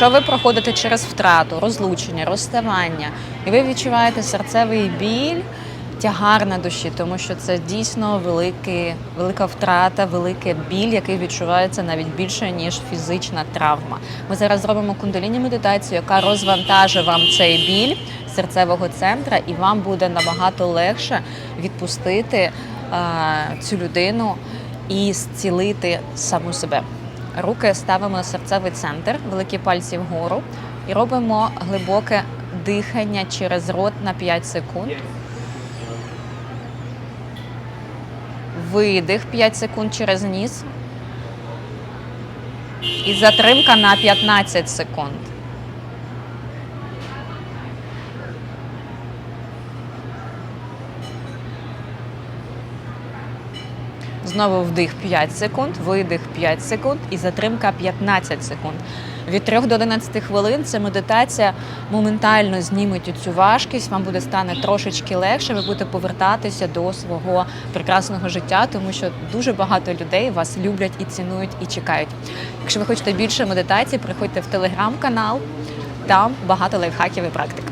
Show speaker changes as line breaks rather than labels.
Якщо ви проходите через втрату, розлучення, розставання, і ви відчуваєте серцевий біль, тягар на душі, тому що це дійсно великий, велика втрата, великий біль, який відчувається навіть більше ніж фізична травма. Ми зараз зробимо кундаліні медитацію, яка розвантажить вам цей біль серцевого центра, і вам буде набагато легше відпустити е, цю людину і зцілити саму себе. Руки ставимо на серцевий центр, великі пальці вгору і робимо глибоке дихання через рот на 5 секунд. Видих 5 секунд через ніс. І затримка на 15 секунд. Знову вдих 5 секунд, видих 5 секунд і затримка 15 секунд. Від 3 до 11 хвилин ця медитація моментально зніметь цю важкість, вам буде стане трошечки легше, ви будете повертатися до свого прекрасного життя, тому що дуже багато людей вас люблять і цінують і чекають. Якщо ви хочете більше медитацій, приходьте в телеграм-канал, там багато лайфхаків і практик.